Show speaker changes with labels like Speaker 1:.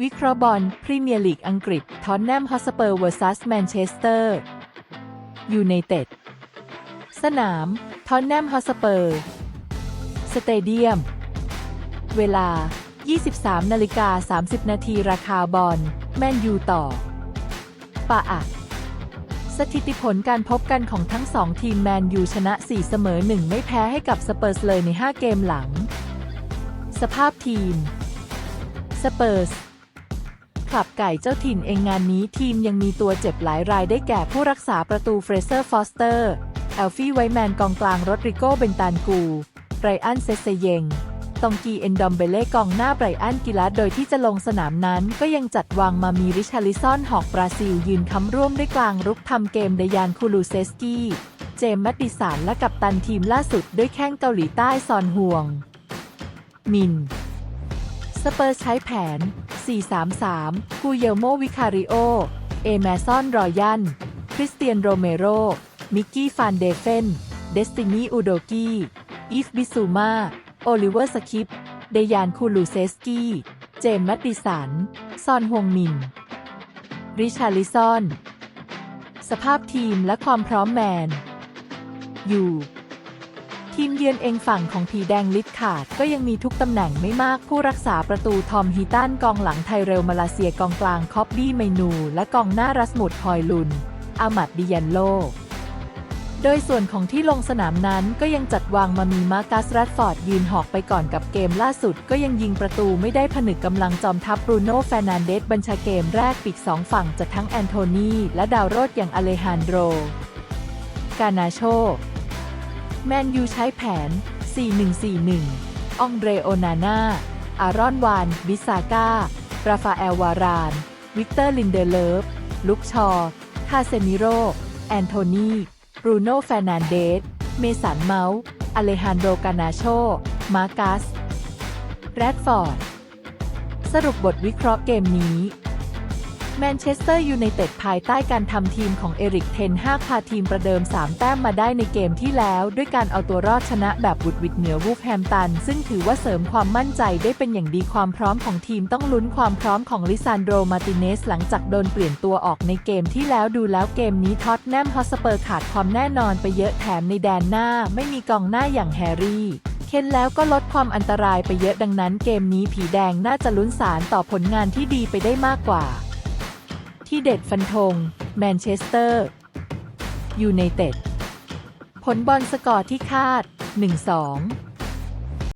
Speaker 1: วิเคราะห์บอลพรีเมียร์ลีกอังกฤษ ทอนแนมฮอสเปอร์ vs แมนเชสเตอร์ยูไนเต็ด สนาม ทอนแนมฮอสเปอร์ สเตเดียม เวลา 23นาฬิกา30 นาทีราคาบอล แมนยูต่อปะอะสถิติผลการพบกันของทั้งสองทีมแมนยูชนะ 4 เสมอ 1 ไม่แพ้ให้กับสเปอร์สเลยใน 5 เกมหลัง สภาพทีม สเปอร์ส คลับไก่เจ้าถิ่นเองงานนี้ทีมยังมีตัวเจ็บหลายรายได้แก่ผู้รักษาประตูเฟรเซอร์ฟอสเตอร์ แอลฟี่ไวแมนกองกลางรดริโกเบนตานกู ไรอันเซเซเยง ตองกีเอนดอมเบเล่กองหน้าไบรอันกิลัสโดยที่จะลงสนามนั้น ก็ยังจัดวางมามีริชาลิซอนหอกบราซิล ยืนค้ำร่วมด้วยกลางรุกทำเกมเดยานคูลูเซสกี้เจมส์แมตติสันและกัปตันทีมล่าสุดด้วยแข้งเกาหลีใต้ซอนห่วง มิน สเปอร์ใช้แผน 4-3-3 กูเยลโมวิคาริโอ เอแมซอนรอยัน คริสเตียนโรเมโร มิกกี้ฟานเดเฟน เดสตินีอูโดกี้อีฟบิซูมา โอลิเวอร์สคิป เดยานคูลูเซสกี้ เจมส์แมตติสัน ซอนฮวงมิน ริชาลิซอน สภาพทีมและความพร้อมแมน อยู่ ทีมเยือนเองฝั่งของผีแดงลิดขาด ก็ยังมีทุกตำแหน่งไม่มากผู้รักษาประตูทอมฮีตันกองหลังไทเรลมาลาเซียกองกลางคอบบี้ไมนู และกองหน้ารัสมุดฮอยลุน อามัดดิยันโล โดยส่วนของที่ลงสนามนั้นก็ยังจัดวางมามีมาร์สแรดฟอร์ดยืนหอกไปก่อนกับเกมล่าสุด ก็ยังยิงประตูไม่ได้ผนึกกำลังจอมทัพบรูโน่แฟร์นันเดสบัญชาเกมแรกปีกสองฝั่งจากทั้งแอนโทนีและดาวโรดอย่างอเลฮานโดร กานาโช แมนยูใช้แผน 4141 อองเดรโอนาน่า อารอนวาน บิซาก้า ราฟาเอลวาราน วิกเตอร์ลินเดเลฟ ลุกชอคาเซมิโร แอนโทนีบรูโน่แฟรนันเดส เมสันเมาส์ อเลฮานโดกานาโช มาร์กัส แรดฟอร์ด สรุปบทวิเคราะห์เกมนี้ แมนเชสเตอร์ยูไนเต็ดภายใต้การทำทีมของเอริกเทนฮากพาทีมประเดิม 3 แต้มมาได้ในเกมที่แล้ว ด้วยการเอาตัวรอดชนะแบบบุดวิดเหนือวูฟแฮมตัน ซึ่งถือว่าเสริมความมั่นใจได้เป็นอย่างดีความพร้อมของทีมต้องลุ้นความพร้อมของลิซานโดมาติเนส หลังจากโดนเปลี่ยนตัวออกในเกมที่แล้วดูแล้วเกมนี้ท็อตแนมฮอสเปอร์ขาดความแน่นอนไปเยอะแถมในแดนหน้า ไม่มีกองหน้าอย่างแฮร์รี่เคนแล้วก็ลดความอันตรายไปเยอะดังนั้นเกมนี้ผีแดงน่าจะลุ้นสารต่อผลงานที่ดีไปได้มากกว่า ที่เด็ดฟันธง แมนเชสเตอร์ยูไนเต็ด ผลบอลสกอร์ที่คาด 1-2